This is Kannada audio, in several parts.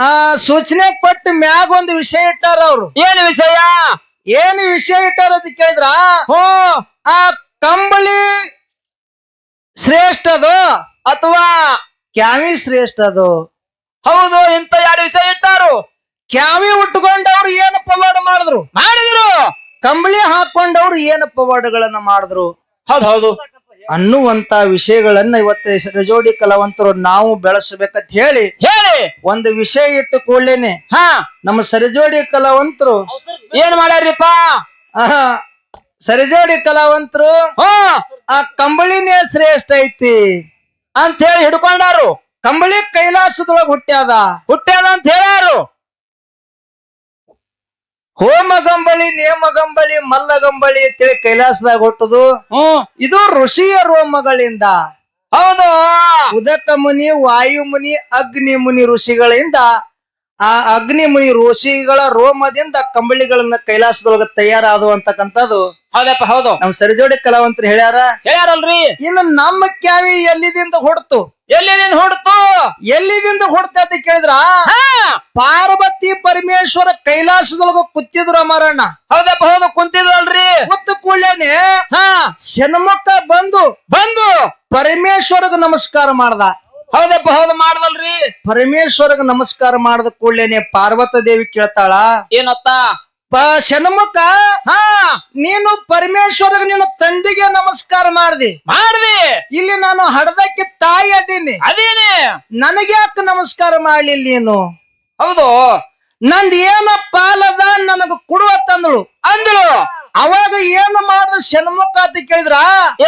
ಆ ಸೂಚನೆ ಕೊಟ್ಟ ಮ್ಯಾಗ ಒಂದು ವಿಷಯ ಇಟ್ಟಾರ ಅವ್ರು. ಏನ್ ವಿಷಯ? ಏನ್ ವಿಷಯ ಇಟ್ಟಾರ ಅಂತ ಕೇಳಿದ್ರ? ಹೋ ಆ ಕಂಬಳಿ ಶ್ರೇಷ್ಠ ಅದು ಅಥವಾ ಕ್ಯಾವಿ ಶ್ರೇಷ್ಠ ಅದು? ಹೌದು ಇಂತ ಎರಡು ವಿಷಯ ಇಟ್ಟಾರು. ಕ್ಯಾವಿ ಉಟ್ಕೊಂಡವ್ರು ಏನ ಪವಾಡ ಮಾಡಿದ್ರು? ಮಾಡಿದ್ರು. ಕಂಬಳಿ ಹಾಕೊಂಡವ್ರು ಏನು ಪವಾಡಗಳನ್ನ ಮಾಡಿದ್ರು? ಹೌದು ಹೌದು. ಅನ್ನುವಂತ ವಿಷಯಗಳನ್ನ ಇವತ್ತು ರಜೋಡಿ ಕಲಾವಂತರು ನಾವು ಬೆಳೆಸಬೇಕಂತ ಹೇಳಿ ಹೇಳಿ. ಒಂದು ವಿಷಯ ಇಟ್ಟು ಕೂಡ್ಲೇನೆ. ಹಾ. ನಮ್ಮ ಸರಿಜೋಡಿ ಕಲಾವಂತರು ಏನ್ ಮಾಡ್ಯಾರಿಪ್ಪ ಆಹಾ, ಸರಿಜೋಡಿ ಕಲಾವಂತರು ಆ ಕಂಬಳಿನೇ ಶ್ರೇಷ್ಠ ಐತಿ ಅಂತ ಹೇಳಿ ಹಿಡ್ಕೊಂಡಾರು. ಕಂಬಳಿ ಕೈಲಾಸದೊಳಗ ಹುಟ್ಟ್ಯಾದ. ಹುಟ್ಟ್ಯಾದ ಅಂತ ಹೇಳ್ಯಾರು. ಹೋಮ ನೇಮಗಂಬಳಿ ಮಲ್ಲಗಂಬಳಿ ಗಂಬಳಿ ಮಲ್ಲ ಗಂಬಳಿ ಅಂತೇಳಿ ಕೈಲಾಸದಾಗ ಹುಟ್ಟದು. ಇದು ಋಷಿಯ ರೋಮಗಳಿಂದ. ಹೌದು. ಉದಕ ಮುನಿ ವಾಯು ಮುನಿ ಅಗ್ನಿ ಮುನಿ ಋಷಿಗಳಿಂದ ಆ ಅಗ್ನಿ ಮುನಿ ಋಷಿಗಳ ರೋಮದಿಂದ ಕಂಬಳಿಗಳನ್ನ ಕೈಲಾಸದೊಳಗ ತಯಾರಾದು ಅಂತಕ್ಕಂಥದ್ದು. ಹೌದಪ್ಪ ಹೌದು. ನಮ್ ಸರಿಜೋಡಿ ಕಲಾವಂತರು ಹೇಳ್ಯಾರ ಹೇಳ್ಯಾರಲ್ರಿ? ಇನ್ನು ನಮ್ಮ ಕ್ಯಾವಿ ಎಲ್ಲಿದಿಂದ ಹೊಡ್ತು? ಎಲ್ಲಿದಿಂದ ಹೊಡ್ತು? ಎಲ್ಲಿದಿಂದ ಹೊಡ್ತ ಅಂತ ಕೇಳಿದ್ರ? ಹಾ. ಪಾರ್ವತಿ ಪರಮೇಶ್ವರ ಕೈಲಾಸದೊಳಗ ಕುತ್ತಿದ್ರು ಮಾರಣ್ಣ ಹೌದಪ್ಪ ಹೌದು ಕುಂತಿದ್ರಲ್ರಿ. ಕುತ್ತ ಕೂಡ್ಲೇನೆ ಹ. ಶನ್ಮಕ್ಕ ಬಂದು ಬಂದು ಪರಮೇಶ್ವರಗ ನಮಸ್ಕಾರ ಮಾಡ್ದ. ಹೌದಪ್ಪ ಹೌದು ಮಾಡದಲ್ರಿ? ಪರಮೇಶ್ವರಗ ನಮಸ್ಕಾರ ಮಾಡದ ಕೂಡಲೇನೆ ಪಾರ್ವತ ದೇವಿ ಕೇಳ್ತಾಳ ಏನತ್ತ? ಪ ಶನ್ಮಕ್ಕ ಹಾ. ನೀನು ಪರಮೇಶ್ವರಗ ನಿನ್ನ ತಂದೆಗೆ ನಮಸ್ಕಾರ ಮಾಡ್ದಿ. ಮಾಡ್ದಿ. ಇಲ್ಲಿ ನಾನು ಹಡದಕ್ಕೆ ತಾಯಿ ಅದೀನಿ. ಅದೇನೆ. ನನಗೆ ಯಾಕೆ ನಮಸ್ಕಾರ ಮಾಡ್ಲಿಲ್ಲ ನೀನು? ಹೌದು. ನಂದ್ ಏನ ಪಾಲದ ನನಗ ಕೊಡುವ ತಂದಳು? ಅಂದಳು ಅವಾಗ ಏನು ಮಾಡ್ದ ಶಣ್ಮುಖ ಅಂತ ಕೇಳಿದ್ರ?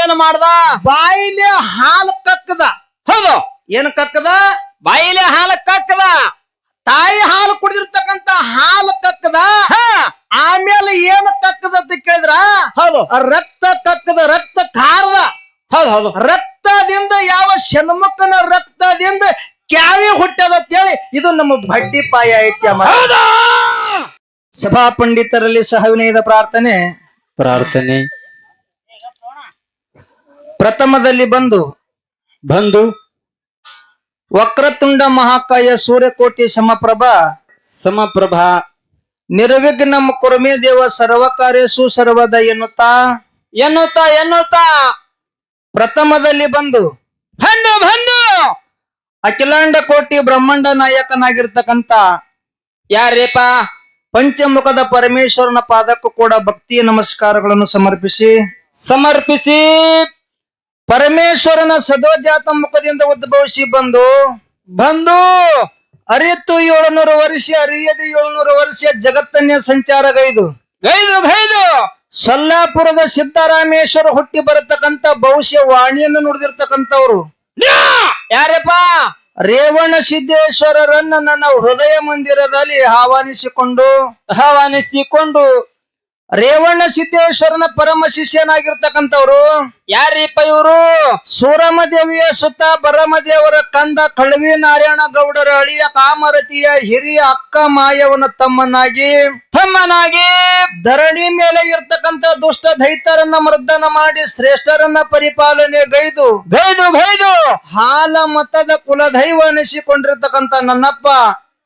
ಏನು ಮಾಡ್ದ? ಬಾಯಿಲೆ ಹಾಲು ಕಕ್ಕದ ಹೌದು. ಏನ್ ಕಕ್ಕದ? ಬಾಯಿಲೆ ಹಾಲ ಕಕ್ಕದ. ತಾಯಿ ಹಾಲು ಕುಡಿದಿರ್ತಕ್ಕಂತ ಹಾಲು ಕಕ್ಕದ. ಹಾ. ಆಮೇಲೆ ಏನು ಕಕ್ಕದ ಅಂತ ಕೇಳಿದ್ರ? ಹೌದು. ರಕ್ತ ಕಕ್ಕದ ರಕ್ತ ಖಾರದ. ಹೌದು ಹೌದು. ರಕ್ತದಿಂದ ಯಾವ ಶನ್ಮಕ್ಕನ ರಕ್ತದಿಂದ ಕ್ಯಾವಿ ಹುಟ್ಟದ ಅಂತೇಳಿ ಇದು ನಮ್ಮ ಬಡ್ಡಿ ಪಾಯ ಐತಿ ಸಭಾ ಪಂಡಿತರಲ್ಲಿ ಸಹ ವಿನಯದ ಪ್ರಾರ್ಥನೆ. ಪ್ರಾರ್ಥನೆ. ಪ್ರಥಮದಲ್ಲಿ ಬಂದು ಬಂದು ವಕ್ರತುಂಡ ಮಹಾಕಾಯ ಸೂರ್ಯಕೋಟಿ ಸಮಪ್ರಭ. ಸಮಪ್ರಭಾ. ನಿರ್ವಿಘ್ನ ಕುರ್ಮೆ ದೇವ ಸರ್ವಕಾರ್ಯಸು ಸರ್ವದ ಎನ್ನುತ್ತಾ. ಎನ್ನುತ್ತ ಎನ್ನುತ್ತ. ಪ್ರಥಮದಲ್ಲಿ ಬಂದು ಬಂದು ಬಂದು ಅಖಿಲಾಂಡ ಕೋಟಿ ಬ್ರಹ್ಮಾಂಡ ನಾಯಕನಾಗಿರ್ತಕ್ಕಂತ ಯಾರೇಪ? ಪಂಚಮುಖದ ಪರಮೇಶ್ವರನ ಪಾದಕ್ಕೂ ಕೂಡ ಭಕ್ತಿಯ ನಮಸ್ಕಾರಗಳನ್ನು ಸಮರ್ಪಿಸಿ. ಸಮರ್ಪಿಸಿ. ಪರಮೇಶ್ವರನ ಸದೋಜಾತ ಮುಖದಿಂದ ಉದ್ಭವಿಸಿ ಬಂದು ಬಂದು ಅರಿತು ಏಳುನೂರು ವರ್ಷ ಅರಿಯದು ಏಳುನೂರು ವರ್ಷ ಜಗತ್ತನ್ಯ ಸಂಚಾರ ಗೈದು ಗೈದು! ಸೊಲ್ಲಾಪುರದ ಸಿದ್ದರಾಮೇಶ್ವರ ಹುಟ್ಟಿ ಬರತಕ್ಕಂತ ಭವಿಷ್ಯ ವಾಣಿಯನ್ನು ನುಡಿದಿರ್ತಕ್ಕಂಥವ್ರು. ಯಾರಪ್ಪ? ರೇವಣ ಸಿದ್ದೇಶ್ವರರನ್ನ ನನ್ನ ಹೃದಯ ಮಂದಿರದಲ್ಲಿ ಆಹ್ವಾನಿಸಿಕೊಂಡು ಆಹ್ವಾನಿಸಿಕೊಂಡು ರೇವಣ ಸಿದ್ದೇಶ್ವರನ ಪರಮ ಶಿಷ್ಯನಾಗಿರ್ತಕ್ಕಂಥವ್ರು. ಯಾರೀಪ ಇವರು? ಸೂರಮ ದೇವಿಯ ಸುತ್ತ ಬರಮ ದೇವರ ಕಂದ ಕಳವಿ ನಾರಾಯಣ ಗೌಡರ ಅಳಿಯ ಕಾಮರತಿಯ ಹಿರಿಯ ಅಕ್ಕ ಮಾಯವನ ತಮ್ಮನಾಗಿ ತಮ್ಮನಾಗಿ ಧರಣಿ ಮೇಲೆ ಇರ್ತಕ್ಕಂಥ ದುಷ್ಟ ದೈತರನ್ನ ಮರ್ದನ ಮಾಡಿ ಶ್ರೇಷ್ಠರನ್ನ ಪರಿಪಾಲನೆ ಗೈದು ಗೈದು ಗೈದು. ಹಾಲ ಮತದ ಕುಲದೈವ ಅನಿಸಿಕೊಂಡಿರ್ತಕ್ಕಂಥ ನನ್ನಪ್ಪ.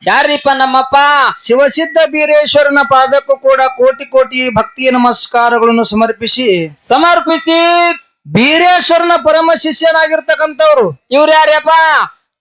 ಯಾರೀಪ ನಮ್ಮಪ್ಪ? ಶಿವಸಿದ್ಧ ಬೀರೇಶ್ವರನ ಪಾದಕ್ಕೂ ಕೂಡ ಕೋಟಿ ಕೋಟಿ ಭಕ್ತಿಯ ನಮಸ್ಕಾರಗಳನ್ನು ಸಮರ್ಪಿಸಿ. ಸಮರ್ಪಿಸಿ. ಬೀರೇಶ್ವರನ ಪರಮ ಶಿಷ್ಯನಾಗಿರ್ತಕ್ಕಂಥವ್ರು. ಇವ್ರು ಯಾರ್ಯಪ್ಪ?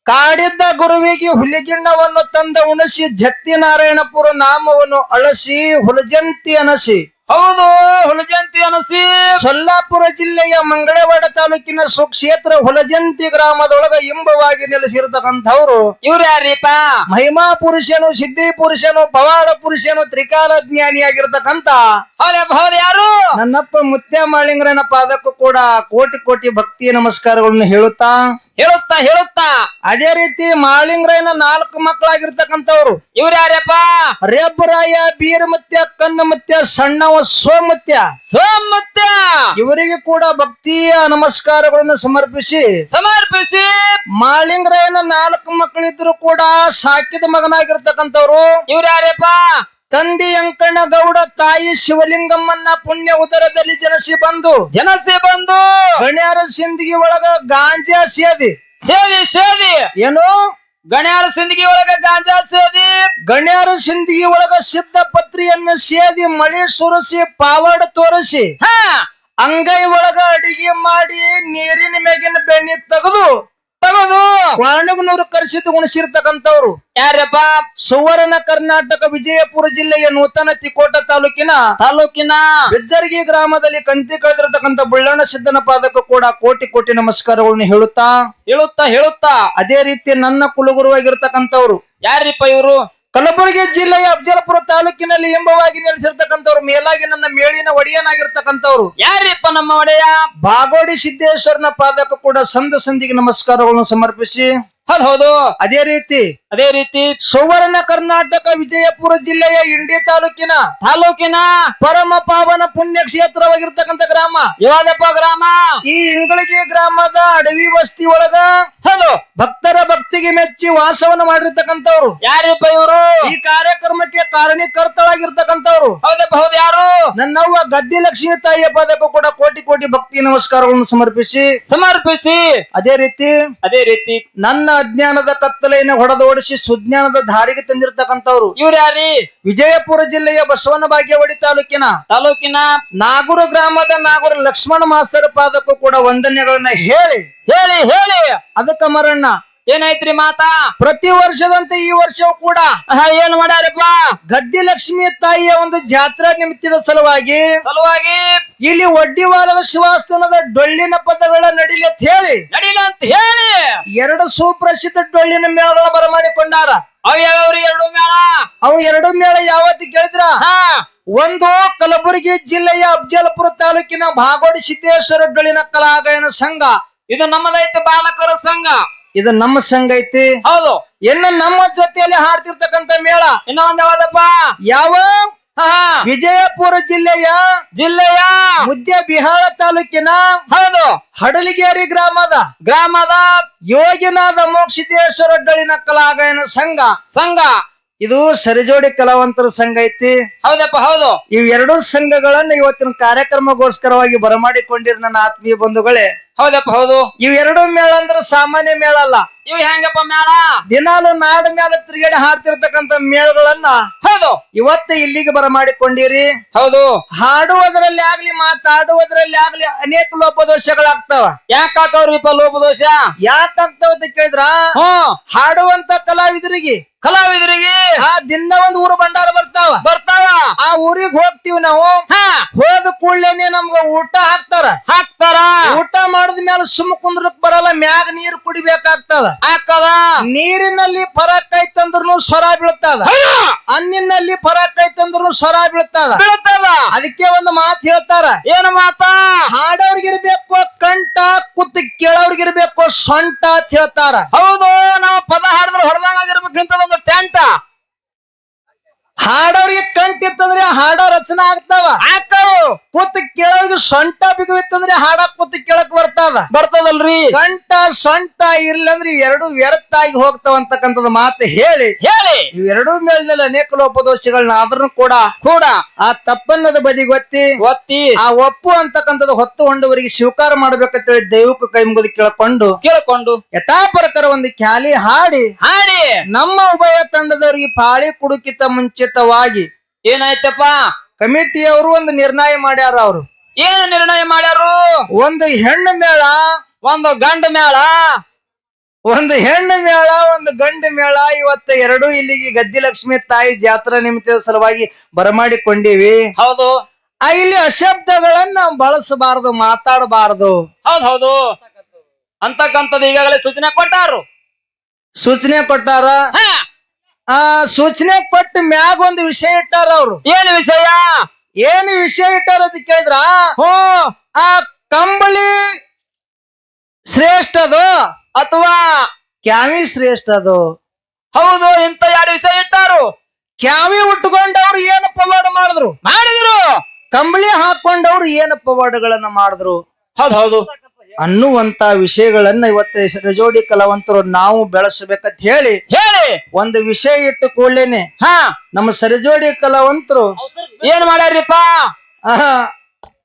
ಕಾಡಿದ್ದ ಗುರುವಿಗೆ ಹುಲಿಗಿಣ್ಣವನ್ನು ತಂದ ಉಣಸಿ ಜತ್ತಿ ನಾರಾಯಣಪುರ ನಾಮವನ್ನು ಅಳಸಿ ಹುಲಜಂತಿ ಅನಸಿ. ಹೌದು ಹುಲಜಂತಿ ಅನಸಿ. ಸೊಲ್ಲಾಪುರ ಜಿಲ್ಲೆಯ ಮಂಗಳವಾಡ ತಾಲೂಕಿನ ಸುಕ್ಷೇತ್ರ ಹುಲಜಂತಿ ಗ್ರಾಮದೊಳಗ ಇಂಬವಾಗಿ ನೆಲೆಸಿರ್ತಕ್ಕಂಥವ್ರು ಇವ್ರ ಯಾರೀಪ ಮಹಿಮಾ ಪುರುಷನು ಸಿದ್ಧಿ ಪುರುಷನು ಪವಾಡ ಪುರುಷನು ತ್ರಿಕಾಲ ಜ್ಞಾನಿಯಾಗಿರ್ತಕ್ಕಂಥ ಹೌದು ಯಾರು? ನನ್ನಪ್ಪ ಮುತ್ಯ ಮಾಳಿಂಗರನ ಪಾದಕ್ಕೂ ಕೂಡ ಕೋಟಿ ಕೋಟಿ ಭಕ್ತಿ ನಮಸ್ಕಾರಗಳನ್ನು ಹೇಳುತ್ತಾ ಹೇಳುತ್ತಾ ಹೇಳುತ್ತಾ? ಅದೇ ರೀತಿ ಮಾಳಿಂಗರಾಯನ ನಾಲ್ಕು ಮಕ್ಕಳಾಗಿರ್ತಕ್ಕಂಥವ್ರು. ಇವ್ರು ಯಾರ್ಯಪ್ಪ ರೇಬ್ಬರಾಯ ಬೀರಮತ್ಯ ಕನ್ನಮತ್ಯ ಸಣ್ಣವ ಸೋಮತ್ಯ. ಸೋಮತ್ಯ! ಇವರಿಗೆ ಕೂಡ ಭಕ್ತಿಯ ನಮಸ್ಕಾರಗಳನ್ನು ಸಮರ್ಪಿಸಿ. ಸಮರ್ಪಿಸಿ! ಮಾಳಿಂಗರಾಯನ ನಾಲ್ಕು ಮಕ್ಕಳಿದ್ರು ಕೂಡ ಸಾಕಿದ ಮಗನಾಗಿರ್ತಕ್ಕಂಥವ್ರು. ಇವ್ರು ಯಾರ್ಯಪ್ಪ ತಂದೆ ಅಂಕಣ ಗೌಡ ತಾಯಿ ಶಿವಲಿಂಗಮ್ಮನ್ನ ಪುಣ್ಯ ಉದರದಲ್ಲಿ ಜನಸಿ ಬಂದು. ಜನಸಿ ಬಂದು. ಗಣ್ಯಾರ ಸಿಂದಗಿ ಒಳಗ ಗಾಂಜಾ ಸೇದಿ. ಸೇದಿ ಸೇದಿ. ಏನು? ಗಣ್ಯಾರ ಸಿಂದಗಿ ಒಳಗ ಗಾಂಜಾ ಸೇದಿ. ಗಣ್ಯಾರ ಸಿಂದಗಿ ಒಳಗ ಸಿದ್ಧ ಪತ್ರಿಯನ್ನ ಸೇದಿ ಮಳೆ ಸುರಿಸಿ ಪಾವಡ ತೋರಿಸಿ. ಹಾ. ಅಂಗೈ ಒಳಗ ಅಡಿಗೆ ಮಾಡಿ ನೀರಿನ ಮೇಗಿನ ಬೆಣ್ಣೆ ತೆಗೆದು ತಗೋದು. ವಾಣಗನೂರು ಕರೆಸಿದ್ದು ಗುಣಿಸಿರ್ತಕ್ಕಂಥವ್ರು. ಯಾರಪ್ಪ? ಸುವರ್ಣ ಕರ್ನಾಟಕ ವಿಜಯಪುರ ಜಿಲ್ಲೆಯ ನೂತನ ತಿಕೋಟ ತಾಲೂಕಿನ ತಾಲೂಕಿನ ಬೆಜ್ಜರ್ಗಿ ಗ್ರಾಮದಲ್ಲಿ ಕಂತಿ ಕಳೆದಿರತಕ್ಕಂಥ ಬುಳ್ಳಣ್ಣ ಸಿದ್ದನ ಪಾದಕ್ಕೂ ಕೂಡ ಕೋಟಿ ಕೋಟಿ ನಮಸ್ಕಾರಗಳನ್ನು ಹೇಳುತ್ತಾ? ಹೇಳುತ್ತಾ ಹೇಳುತ್ತಾ. ಅದೇ ರೀತಿ ನನ್ನ ಕುಲಗುರುವಾಗಿರ್ತಕ್ಕಂಥವ್ರು. ಯಾರಿಪ್ಪ ಇವರು? ಕಲಬುರಗಿ ಜಿಲ್ಲೆಯ ಅಫಜಲಪುರ ತಾಲೂಕಿನಲ್ಲಿ ಎಂಬವಾಗಿ ನೆಲೆಸಿರ್ತಕ್ಕಂಥವ್ರು ಮೇಲಾಗಿ ನನ್ನ ಮೇಳಿನ ಒಡೆಯನಾಗಿರ್ತಕ್ಕಂಥವ್ರು. ಯಾರಿಪ್ಪ ನಮ್ಮ ಒಡೆಯ? ಬಾಗೋಡಿ ಸಿದ್ದೇಶ್ವರನ ಪಾದಕ ಕೂಡ ಸಂದ ಸಂದಿಗೆ ನಮಸ್ಕಾರಗಳನ್ನು ಸಮರ್ಪಿಸಿ. ಹೌದ್ ಹೌದು. ಅದೇ ರೀತಿ ಅದೇ ರೀತಿ ಸುವರ್ಣ ಕರ್ನಾಟಕ ವಿಜಯಪುರ ಜಿಲ್ಲೆಯ ಇಂಡಿ ತಾಲೂಕಿನ ತಾಲೂಕಿನ ಪರಮ ಪಾವನ ಪುಣ್ಯ ಕ್ಷೇತ್ರವಾಗಿರ್ತಕ್ಕಂಥ ಗ್ರಾಮ. ಯಾವ್ದಪ್ಪ ಗ್ರಾಮ? ಈ ಇಂಗಳಿಗೆ ಗ್ರಾಮದ ಅಡವಿ ವಸ್ತಿ ಒಳಗ ಹೌದು. ಭಕ್ತರ ಭಕ್ತಿಗೆ ಮೆಚ್ಚಿ ವಾಸವನ್ನು ಮಾಡಿರ್ತಕ್ಕಂಥವ್ರು. ಯಾರಪ್ಪ ಇವರು? ಈ ಕಾರ್ಯಕ್ರಮಕ್ಕೆ ಕಾರಣೀಕರ್ತಳಾಗಿರ್ತಕ್ಕಂಥವ್ರು ಹೌದಪ್ಪ ಹೌದು ಯಾರು? ನನ್ನವ್ವ ಗದ್ದಿ ಲಕ್ಷ್ಮೀ ತಾಯಿಯ ಪದಕ್ಕೂ ಕೂಡ ಕೋಟಿ ಕೋಟಿ ಭಕ್ತಿ ನಮಸ್ಕಾರಗಳನ್ನು ಸಮರ್ಪಿಸಿ. ಸಮರ್ಪಿಸಿ. ಅದೇ ರೀತಿ ಅದೇ ರೀತಿ ನನ್ನ ಅಜ್ಞಾನದ ಕತ್ತಲೆಯನ್ನು ಹೊಡೆದೋಡಿಸಿ ಸುಜ್ಞಾನದ ದಾರಿಗೆ ತಂದಿರತಕ್ಕಂಥವ್ರು. ಇವ್ರು ಯಾರಿ? ವಿಜಯಪುರ ಜಿಲ್ಲೆಯ ಬಸವನ ಭಾಗ್ಯವಾಡಿ ತಾಲೂಕಿನ. ತಾಲೂಕಿನ? ನಾಗೂರು ಗ್ರಾಮದ ನಾಗೂರು ಲಕ್ಷ್ಮಣ ಮಾಸ್ತರ ಪಾದಕ್ಕೂ ಕೂಡ ವಂದನೆಗಳನ್ನ ಹೇಳಿ. ಹೇಳಿ ಹೇಳಿ. ಅದಕ್ಕ ಮರಣ್ಣ. ಏನಾಯ್ತ್ರಿ ಮಾತಾ? ಪ್ರತಿ ವರ್ಷದಂತೆ ಈ ವರ್ಷವೂ ಕೂಡ ಆಹಾ, ಏನ್ ಮಾಡ್ಯಾರಪ್ಪ? ಗದ್ದಿ ಲಕ್ಷ್ಮಿ ತಾಯಿಯ ಒಂದು ಜಾತ್ರಾ ನಿಮಿತ್ತದ ಸಲುವಾಗಿ ಸಲುವಾಗಿ? ಇಲ್ಲಿ ಒಡ್ಡಿವಾರದ ಶಿವಾಸ್ತನದ ಡೊಳ್ಳಿನ ಪದಗಳ ನಡಿಲಿ ಅಂತ ಹೇಳಿ ನಡಿಲ ಅಂತ ಹೇಳಿ? ಎರಡು ಸುಪ್ರಸಿದ್ಧ ಡೊಳ್ಳಿನ ಮೇಳಗಳ ಬರಮಾಡಿಕೊಂಡಾರ ಅವ್ ಯಾವ್ಯಾವ್ರಿ ಎರಡು ಮೇಳ? ಅವು ಎರಡು ಮೇಳ ಯಾವತ್ತಿ ಕೇಳಿದ್ರ? ಹಾ. ಒಂದು ಕಲಬುರಗಿ ಜಿಲ್ಲೆಯ ಅಫ್ಜಲ್ಪುರ ತಾಲೂಕಿನ ಭಾಗೋಡಿ ಸಿದ್ದೇಶ್ವರ ಡೊಳ್ಳಿನ ಕಲಾಗಯನ ಸಂಘ. ಇದು ನಮ್ಮದೈತೆ ಬಾಲಕರ ಸಂಘ. ಇದು ನಮ್ಮ ಸಂಘ ಐತಿ. ಹೌದು. ಇನ್ನು ನಮ್ಮ ಜೊತೆಯಲ್ಲಿ ಹಾಡ್ತಿರ್ತಕ್ಕಂಥ ಮೇಳ. ಇನ್ನ ಒಂದ್ ಯಾವ್ದಪ್ಪ? ಯಾವ? ಹಾ ವಿಜಯಪುರ ಜಿಲ್ಲೆಯ ಜಿಲ್ಲೆಯ ಮುದ್ದೆ ಬಿಹಾಳ ತಾಲೂಕಿನ ಹೌದು. ಹಡಲಿಗೇರಿ ಗ್ರಾಮದ ಗ್ರಾಮದ ಯೋಗಿನಾದ ಮೋಕ್ಷಿದ್ದೇಶ್ವರ ಡಳಿನ ಕಲಾಗಾಯನ ಸಂಘ. ಸಂಘ. ಇದು ಸರಿಜೋಡಿ ಕಲಾವಂತರ ಸಂಘ ಐತಿ. ಹೌದಪ್ಪ ಹೌದು. ಇವ್ ಎರಡು ಸಂಘಗಳನ್ನ ಇವತ್ತಿನ ಕಾರ್ಯಕ್ರಮಗೋಸ್ಕರವಾಗಿ ಬರಮಾಡಿಕೊಂಡಿರ ನನ್ನ ಆತ್ಮೀಯ ಬಂಧುಗಳೇ. ಹೌದಪ್ಪ ಹೌದು. ಇವ್ ಎರಡು ಮೇಳ ಅಂದ್ರೆ ಸಾಮಾನ್ಯ ಮೇಳ ಅಲ್ಲ. ಇವ್ ಹೆಂಗಪ್ಪ ಮೇಳ? ದಿನಾಲು ನಾಡ ಮೇಲ ತಿರುಗಡೆ ಹಾಡ್ತಿರ್ತಕ್ಕಂತ ಮೇಳಗಳನ್ನ ಹೌದು. ಇವತ್ತ ಇಲ್ಲಿಗೆ ಬರಮಾಡಿಕೊಂಡಿರಿ. ಹೌದು. ಹಾಡುವುದರಲ್ಲಿ ಆಗ್ಲಿ ಮಾತಾಡುವುದರಲ್ಲಿ ಆಗ್ಲಿ ಅನೇಕ ಲೋಪದೋಷಗಳಾಗ್ತಾವ. ಯಾಕೆ ಹಾಕವ್ರಿಪ್ಪ ಲೋಪದೋಷ? ಯಾಕಾಗ್ತಾವ ಅಂತ ಕೇಳಿದ್ರ? ಹಾಡುವಂತ ಕಲಾವಿದರಿಗೆ ಕಲಾವಿದರಿಗೆ ಆ ದಿನ ಒಂದ್ ಊರು ಭಂಡಾರ ಬರ್ತಾವ. ಬರ್ತಾವ. ಆ ಊರಿಗೆ ಹೋಗ್ತಿವಿ ನಾವು. ಹಾ. ಹೋದ ಕೂಡ್ಲೇನೆ ನಮ್ಗ ಊಟ ಹಾಕ್ತಾರ. ಹಾಕ್ತಾರ. ಊಟ ಮಾಡಿದ ಮೇಲೆ ಸುಮ್ಮ ಕುಂದ್ರಕ್ ಬರಲ್ಲ ಮ್ಯಾಗ ನೀರ್ ಕುಡಿಬೇಕಾಗ್ತದ. ಹಾಕದ ನೀರಿನಲ್ಲಿ ಫರಕ್ ಐತಂದ್ರೂ ಸ್ವರ ಬೀಳ್ತದ. ಅನ್ನಿನಲ್ಲಿ ಫರಕ್ ಐತಂದ್ರೂ ಸ್ವರ ಬೀಳ್ತದ. ಬೀಳ್ತದ. ಅದಕ್ಕೆ ಒಂದು ಮಾತು ಹೇಳ್ತಾರ. ಏನು ಮಾತಾ? ಹಾಡೋರ್ಗಿರ್ಬೇಕು ಕಂಟ ಕುತ್ತು ಕೇಳೋರ್ಗಿರ್ಬೇಕು ಸೊಂಟ ಅಂತ ಹೇಳ್ತಾರ. ಹೌದು ನಾವು ಪದ ಹಾಡಿದ್ರೆ ಹೊಡೆದಂಗ ಆಗಿರ್ಬೇಕಂತ ಒಂದು ಟೆಂಟ್. ಹಾಡೋರ್ಗೆ ಕಂಟಿತ್ತಂದ್ರೆ ಹಾಡೋ ರಚನೆ ಆಗ್ತಾವ. ಹಾಕವು ಕುತ್ತು ಕೇಳೋರ್ಗೆ ಸೊಂಟ ಬಿಗುವಿತ್ತಂದ್ರೆ ಹಾಡ ಕುತ್ತು ಕೇಳಕ್ ಬರ್ತದ. ಬರ್ತದಲ್ರಿ. ಕಂಠ ಸೊಂಟ ಇರ್ಲಂದ್ರೆ ಎರಡು ವ್ಯರ್ಥ ಆಗಿ ಹೋಗ್ತಾವ ಅಂತಕ್ಕಂಥದ್ದು ಮಾತು ಹೇಳಿ. ಹೇಳಿ. ಇವೆರಡೂ ಮೇಲ್ನಲ್ಲಿ ಅನೇಕ ಲೋಪದೋಷಗಳನ್ನ ಆದ್ರೂ ಕೂಡ ಕೂಡ. ಆ ತಪ್ಪನ್ನದ ಬದಿಗೊತ್ತಿ ಒತ್ತಿ ಆ ಒಪ್ಪು ಅಂತಕ್ಕಂಥದ್ದು ಹೊತ್ತು ಹೊಂಡವರಿಗೆ ಸ್ವೀಕಾರ ಮಾಡ್ಬೇಕಂತೇಳಿ ದೈವಕ್ಕೆ ಕೈ ಮುಗಿದು ಕೇಳಕೊಂಡು ಕೇಳಕೊಂಡು. ಯಥಾಪರಕರ ಪ್ರಕಾರ ಒಂದು ಖ್ಯಾಲಿ ಹಾಡಿ. ಹಾಡಿ. ನಮ್ಮ ಉಭಯ ತಂಡದವರಿಗೆ ಪಾಳಿ ಕುಡುಕಿತ ಮುಂಚಿತವಾಗಿ ಏನಾಯ್ತಪ್ಪ? ಕಮಿಟಿಯವರು ಒಂದು ನಿರ್ಣಯ ಮಾಡ್ಯಾರ ಅವರು. ಏನು ನಿರ್ಣಯ ಮಾಡ್ಯಾರು? ಒಂದು ಹೆಣ್ಣು ಮೇಳ. ಒಂದು ಗಂಡ ಮೇಳ? ಒಂದು ಹೆಣ್ಣು ಮೇಳ ಒಂದು ಗಂಡು ಮೇಳ. ಇವತ್ತು ಎರಡು ಇಲ್ಲಿಗೆ ಗದ್ದಿಲಕ್ಷ್ಮಿ ತಾಯಿ ಜಾತ್ರಾ ನಿಮಿತ್ತದ ಸಲುವಾಗಿ ಬರಮಾಡಿಕೊಂಡಿವಿ. ಹೌದು. ಆ ಇಲ್ಲಿ ಅಶಬ್ದಗಳನ್ನ ನಾವು ಬಳಸಬಾರದು ಮಾತಾಡಬಾರದು. ಹೌದು ಹೌದು. ಅಂತಕ್ಕಂಥದ್ದು ಈಗಾಗಲೇ ಸೂಚನೆ ಕೊಟ್ಟಾರು. ಸೂಚನೆ ಕೊಟ್ಟಾರ. ಹಾ, ಆ ಸೂಚನೆ ಕೊಟ್ಟ ಮ್ಯಾಗ ಒಂದು ವಿಷಯ ಇಟ್ಟಾರ ಅವ್ರು. ಏನು ವಿಷಯ? ಏನು ವಿಷಯ ಇಟ್ಟಾರ ಅಂತ ಕೇಳಿದ್ರ? ಹೋ ಆ ಕಂಬಳಿ ಶ್ರೇಷ್ಠ ಅದು ಅಥವಾ ಕ್ಯಾವಿ ಶ್ರೇಷ್ಠ ಅದು ಹೌದು ಇಂತ ಎರಡು ವಿಷಯ ಇಟ್ಟಾರು. ಕ್ಯಾವಿ ಉಟ್ಕೊಂಡವ್ರು ಏನು ಪವಾಡ ಮಾಡಿದ್ರು? ಮಾಡಿದ್ರು. ಕಂಬಳಿ ಹಾಕೊಂಡವ್ರು ಏನು ಪವಾಡಗಳನ್ನ ಮಾಡಿದ್ರು? ಹೌದು ಹೌದು. ಅನ್ನುವಂತ ವಿಷಯಗಳನ್ನ ಇವತ್ತು ರಜೋಡಿ ಕಲಾವಂತರು ನಾವು ಬೆಳೆಸಬೇಕಂತ ಹೇಳಿ ಹೇಳಿ. ಒಂದು ವಿಷಯ ಇಟ್ಟು ಕೂಡ್ಲೇನೆ. ಹಾ. ನಮ್ಮ ಸರಿಜೋಡಿ ಕಲಾವಂತರು ಏನ್ ಮಾಡ್ಯಾರಿಪ್ಪ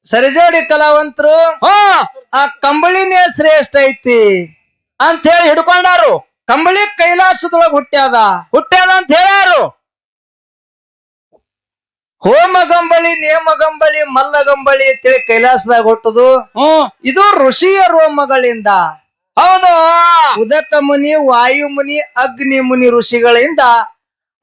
ಸರಿಜೋಡಿ ಕಲಾವಂತರು ಆ ಕಂಬಳಿನೇ ಶ್ರೇಷ್ಠ ಐತಿ. ಅಂತ ಹೇಳಿ ಹಿಡ್ಕೊಂಡಾರು. ಕಂಬಳಿ ಕೈಲಾಸದೊಳಗ ಹುಟ್ಟ್ಯಾದ. ಹುಟ್ಟ್ಯಾದ ಅಂತ ಹೇಳ್ಯಾರು ಹೋಮಗಂಬಳಿ ನೇಮಗಂಬಳಿ ಮಲ್ಲಗಂಬಳಿ ಅಂತೇಳಿ ಕೈಲಾಸದಾಗ ಹುಟ್ಟುದು. ಇದು ಋಷಿಯ ರೋಮಗಳಿಂದ. ಹೌದು. ಉದಕ ಮುನಿ ವಾಯು ಮುನಿ ಅಗ್ನಿ ಮುನಿ ಋಷಿಗಳಿಂದ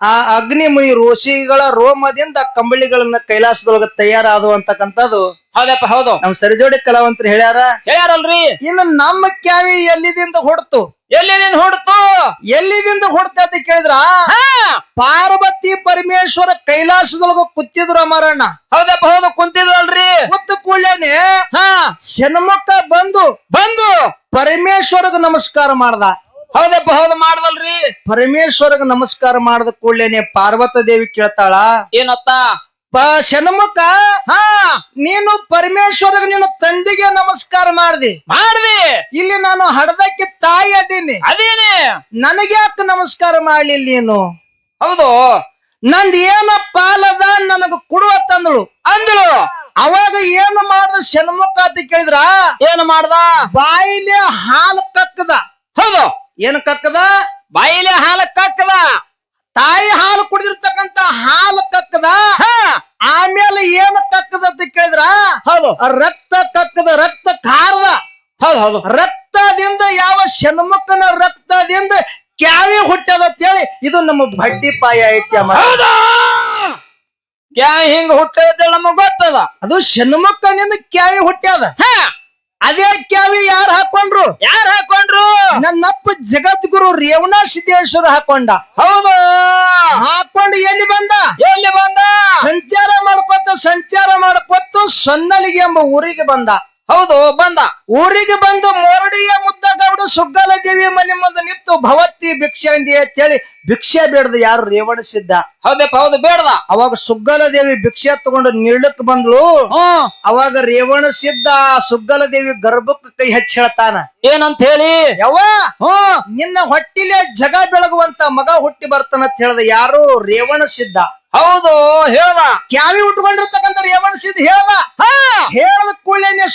ಆ ಅಗ್ನಿ ಮುನಿ ಋಷಿಗಳ ರೋಮದಿಂದ ಕಂಬಳಿಗಳನ್ನ ಕೈಲಾಸದೊಳಗ ತಯಾರಾದವು ಅಂತಕ್ಕಂಥದ್ದು. ಹೌದಪ್ಪ ಹೌದು. ನಮ್ ಸರಿಜೋಡಿ ಕಲಾವಂತರು ಹೇಳ್ಯಾರ? ಹೇಳ್ಯಾರಲ್ರಿ? ಇನ್ನು ನಮ್ಮ ಕ್ಯಾವಿ ಎಲ್ಲಿದಿಂದ ಹೊಡ್ತು? ಎಲ್ಲಿದಿಂದ ಹೊಡ್ತು? ಎಲ್ಲಿದಿಂದ ಹೊಡ್ತ ಅಂತ ಕೇಳಿದ್ರ? ಹಾ. ಪಾರ್ವತಿ ಪರಮೇಶ್ವರ ಕೈಲಾಸದೊಳಗ ಕುತ್ತಿದ್ರು ಮಾರಣ್ಣ ಹೌದಪ್ಪ ಹೌದು ಕುಂತಿದ್ರಲ್ರಿ. ಕುತ್ತು ಕೂಡಲೇನೆ ಹಾ. ಶನಮಕ್ಕ ಬಂದು ಬಂದು ಪರಮೇಶ್ವರಗ ನಮಸ್ಕಾರ ಮಾಡ್ದ. ಹೌದಪ್ಪ ಹೌದು ಮಾಡದಲ್ರಿ ಪರಮೇಶ್ವರಗ ನಮಸ್ಕಾರ ಮಾಡದ ಕೂಡಲೇನೆ ಪಾರ್ವತ ದೇವಿ ಕೇಳ್ತಾಳ ಏನತ್ತ? ಪ ಶನಮಕ್ಕ ಹಾ. ನೀನು ಪರಮೇಶ್ವರಗ ನಿನ್ನ ತಂದೆಗೆ ನಮಸ್ಕಾರ ಮಾಡ್ದಿ. ಮಾಡ್ದಿ. ಇಲ್ಲಿ ನಾನು ಹಡದಕ್ಕೆ ತಾಯಿ ಅದೀನಿ. ಅದೇನೆ. ಯಾಕೆ ನಮಸ್ಕಾರ ಮಾಡ್ಲಿಲ್ಲ ನೀನು? ಹೌದು. ನಂದ್ ಏನ ಪಾಲದ ನನಗ ಕೊಡುವ ತಂದಳು? ಅಂದಳು. ಅವಾಗ ಏನು ಮಾಡ್ದ ಶಣ್ಮುಖ ಅಂತ ಕೇಳಿದ್ರ? ಏನು ಮಾಡ್ದ? ಬಾಯಿಲೆ ಹಾಲು ಕಕ್ಕದ ಹೌದು. ಏನ್ ಕಕ್ಕದ? ಬಾಯಿಲೆ ಹಾಲು ಕಕ್ಕದ. ತಾಯಿ ಹಾಲು ಕುಡಿದಿರ್ತಕ್ಕಂತ ಹಾಲು ಕಕ್ಕದ. ಹಾ. ಆಮೇಲೆ ಏನು ಕಕ್ಕದ ಅಂತ ಕೇಳಿದ್ರ? ಹೌದು. ರಕ್ತ ಕಕ್ಕದ ರಕ್ತ ಕಾರದ ಹೌದು ಹೌದು. ರಕ್ತದಿಂದ ಯಾವ ಶನ್ಮಕ್ಕನ ರಕ್ತದಿಂದ ಕ್ಯಾವಿ ಹುಟ್ಟ್ಯದ ಅಂತೇಳಿ ಇದು ನಮ್ಮ ಬಡ್ಡಿ ಪಾಯ ಐತಿ ಅಮ್ಮ. ಹೌದು? ಕ್ಯಾ ಹಿಂಗ್ ಹುಟ್ಟೈತೆ ನಮಗ್ ಗೊತ್ತದ. ಅದು ಶನ್ಮಕ್ಕನಿಂದ ಕ್ಯಾವಿ ಹುಟ್ಟ್ಯದ. ಹಾ. ಅದೇ ಕ್ಯಾವಿ ಯಾರು ಹಾಕೊಂಡ್ರು? ಯಾರು ಹಾಕೊಂಡ್ರು? ನನ್ನಪ್ಪ ಜಗದ್ಗುರು ರೇವಣ ಸಿದ್ದೇಶ್ವರ ಹಾಕೊಂಡ. ಹೌದು. ಹಾಕೊಂಡು ಎಲ್ಲಿ ಬಂದ? ಎಲ್ಲಿ ಬಂದ? ಸಂಚಾರ ಮಾಡ್ಕೊತ ಸಂಚಾರ ಮಾಡ್ಕೊತ ಸೊನ್ನಲಿಗೆ ಎಂಬ ಊರಿಗೆ ಬಂದ. ಹೌದು ಬಂದ. ಊರಿಗೆ ಬಂದು ಮೋರಡಿಯ ಸುಗ್ಗಲ ದೇವಿ ಮನೆ ಮುಂದೆ ನಿಂತು ಭವತ್ತಿ ಭಿಕ್ಷೆ ಅಂದಿ ಅಂತೇಳಿ ಭಿಕ್ಷೆ ಬೇಡದ ಯಾರು ರೇವಣ ಸಿದ್ಧ ಹೌದಪ್ಪ ಹೌದು ಬೇಡದ. ಅವಾಗ ಸುಗ್ಗಲ ದೇವಿ ಭಿಕ್ಷೆ ತಗೊಂಡು ನೀಳಕ್ ಬಂದ್ಲು. ಅವಾಗ ರೇವಣ ಸಿದ್ಧ ಸುಗ್ಗಲ ದೇವಿ ಗರ್ಭಕ್ಕೆ ಕೈ ಹಚ್ಚಿ ಹೇಳ್ತಾನ. ಏನಂತ ಹೇಳಿ? ಯವ್ವ ಹ್ಮ್ ನಿನ್ನ ಹೊಟ್ಟಿಲೆ ಜಗ ಬೆಳಗುವಂತ ಮಗ ಹುಟ್ಟಿ ಬರ್ತಾನಂತ ಹೇಳ್ದ ಯಾರು ರೇವಣ ಸಿದ್ಧ ಹೌದು ಹೇಳ್ದ. ಕ್ಯಾವಿ ಉಟ್ಕೊಂಡಿರ್ತಕ್ಕಂಥ ರೇವಣ ಸಿದ್ಧ ಹೇಳ್ದ.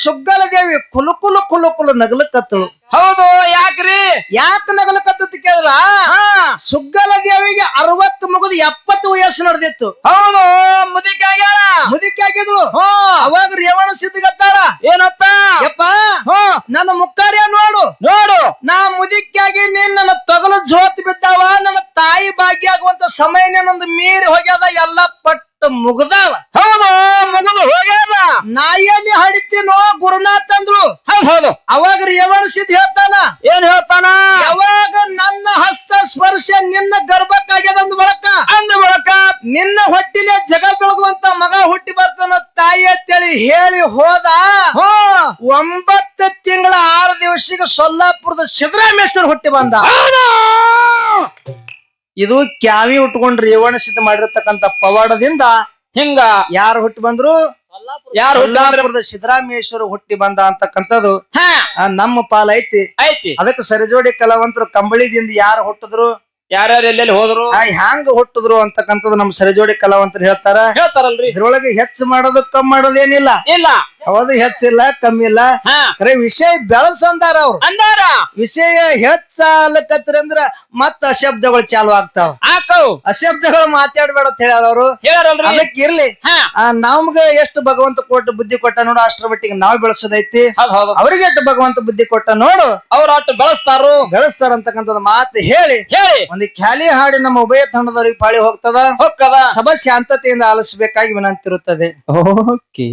ಸುಗ್ಗಲ ದೇವಿ ಕುಲು ಕುಲು ಕುಲು ಕುಲು ನಗಲಕತ್ತಳು. ಹೌದು ಯಾಕ್ರಿ? ಯಾಕ ನಗಲಕತ್ತ ಕೇಳ ಹಾ. ಸುಗ್ಗಲ ದೇವಿಗೆ ಅರವತ್ತು ಮುಗಿದು ಎಪ್ಪತ್ತು ವಯಸ್ಸು ನಡೆದಿತ್ತು. ಹೌದು ಮುದಿಕೆ ಆಗ್ಯಾಳ ಮುದುಕಿ ಆಗಿದ್ಳು ಅವಾಗ ರೇವಣ ಸಿದ್ಧಗತ್ತಾಳ. ಏನತ್ತ? ಯಪ್ಪ ನನ್ನ ಮುಕ್ಕಾರ್ಯ ನೋಡು. ನೋಡು. ನಾ ಮುದಿಕ್ಕಾಗಿ ನೀನ್ ನನ್ನ ತೊಗಲು ಜೋತ್ ಬಿದ್ದಾವ ನನ್ನ ತಾಯಿ ಭಾಗ್ಯ ಆಗುವಂತ ಸಮಯ ನನ್ನೊಂದು ಮೀರಿ ಹೋಗ್ಯದ ಎಲ್ಲ ಪಟ್ಟು ಮುಗ್ದಾವ. ಹಡಿತೀನೋ ಗುರುನಾಥ್ ಅಂದ್ರು ಹೌದು ಹೌದು. ಅವಾಗ ರೇವಣ ಸಿದ್ಧ ಹೇಳ್ತಾನ? ಏನ್ ಹೇಳ್ತಾನ? ಯಾವಾಗ ನನ್ನ ಹಸ್ತ ಸ್ಪರ್ಶ ನಿನ್ನ ಗರ್ಭಕ್ಕಾಗ್ಯದಂದ್ ಬಳಕ. ಅಂದ ಬಳಕ. ನಿನ್ನ ಹೊಟ್ಟಿಲೆ ಜಗ ಬೆಳಗುವಂತ ಮಗ ಹುಟ್ಟಿ ಬರ್ತಾನ ತಾಯಿ ಅಂತೇಳಿ ಹೇಳಿ ಹೋದ. ಒಂಬತ್ತು ತಿಂಗಳ ಆರು ದಿವಸಿಗೆ ಸೊಲ್ಲಾಪುರದ ಸಿದ್ದರಾಮೇಶ್ವರ ಹುಟ್ಟಿ ಬಂದ. ಇದು ಕ್ಯಾವಿ ಉಟ್ಕೊಂಡ್ರಿ ರೇವಣ ಸಿದ್ಧ ಮಾಡಿರ್ತಕ್ಕಂತ ಪವಾಡದಿಂದ ಹಿಂಗ. ಯಾರು ಹುಟ್ಟಿ ಬಂದ್ರು? ಯಾರು ಸೊಲ್ಲಾಪುರದ ಸಿದ್ದರಾಮೇಶ್ವರ ಹುಟ್ಟಿ ಬಂದ ಅಂತಕ್ಕಂಥದ್ದು ಹಾ. ಆ, ನಮ್ಮ ಪಾಲ ಐತಿ ಐತಿ ಅದಕ್ಕೆ ಸರಿಜೋಡಿ ಕಲಾವಂತರು ಕಂಬಳಿದಿಂದ ಯಾರು ಹುಟ್ಟಿದ್ರು? ಯಾರ್ಯಾರು ಎಲ್ಲೆಲ್ಲಿ ಹೋದ್ರು? ಆ, ಹ್ಯಾಂಗ ಹುಟ್ಟಿದ್ರು ಅಂತಕ್ಕಂಥದ್ದು ನಮ್ಮ ಸರಿಜೋಡಿ ಕಲಾವಂತರು ಹೇಳ್ತಾರ. ಹೇಳ್ತಾರಲ್ರಿ. ಇದ್ರೊಳಗೆ ಹೆಚ್ಚು ಮಾಡೋದು ಕಮ್ಮಿ ಮಾಡೋದೇನಿಲ್ಲ. ಇಲ್ಲ. ಯಾವ್ದು ಹೆಚ್ಚಿಲ್ಲ ಕಮ್ಮಿ ಇಲ್ಲ ಹಾ. ಖರೆ ವಿಷಯ ಬೆಳಸಂದಾರ ಅವ್ರು. ಅಂದಾರ. ವಿಷಯ ಹೆಚ್ಚಾಲಕತ್ರ ಅಂದ್ರ ಮತ್ತ ಅಶಬ್ದಗಳು ಚಾಲು ಆಗ್ತಾವ. ಆಕವ್ ಅಶಬ್ದಗಳು ಮಾತಾಡ್ಬೇಡ ಅಂತ ಹೇಳ್ಯಾರ ಅವರು. ಅದಕ್ಕೆ ಇರ್ಲಿ. ಹಾ. ಆ, ನಮ್ಗ ಎಷ್ಟು ಭಗವಂತ ಕೊಟ್ಟು ಬುದ್ಧಿ ಕೊಟ್ಟ ನೋಡು ಅಷ್ಟರ ಮಟ್ಟಿಗೆ ನಾವ್ ಬೆಳೆಸೋದೈತಿ. ಹೌದ್ ಹೌದು. ಅವ್ರಿಗೆ ಎಷ್ಟು ಭಗವಂತ ಬುದ್ಧಿ ಕೊಟ್ಟ ನೋಡು. ಅವ್ರ ಅಟ್ಟು ಬೆಳೆಸ್ತಾರು. ಬೆಳೆಸ್ತಾರ ಅಂತಕ್ಕಂಥದ್ ಮಾತು ಹೇಳಿ. ಹೇಳಿ. ಒಂದು ಖ್ಯಾಲಿ ಹಾಡಿ ನಮ್ಮ ಉಭಯ ತಂಡದವ್ರಿಗೆ ಪಾಳಿ ಹೋಗ್ತದ. ಹೊಕ್ಕದ ಸಭಾ ಶಾಂತತೆಯಿಂದ ಆಲಿಸಬೇಕಾಗಿ ವಿನಂತಿರುತ್ತದೆ. ಓಕೆ.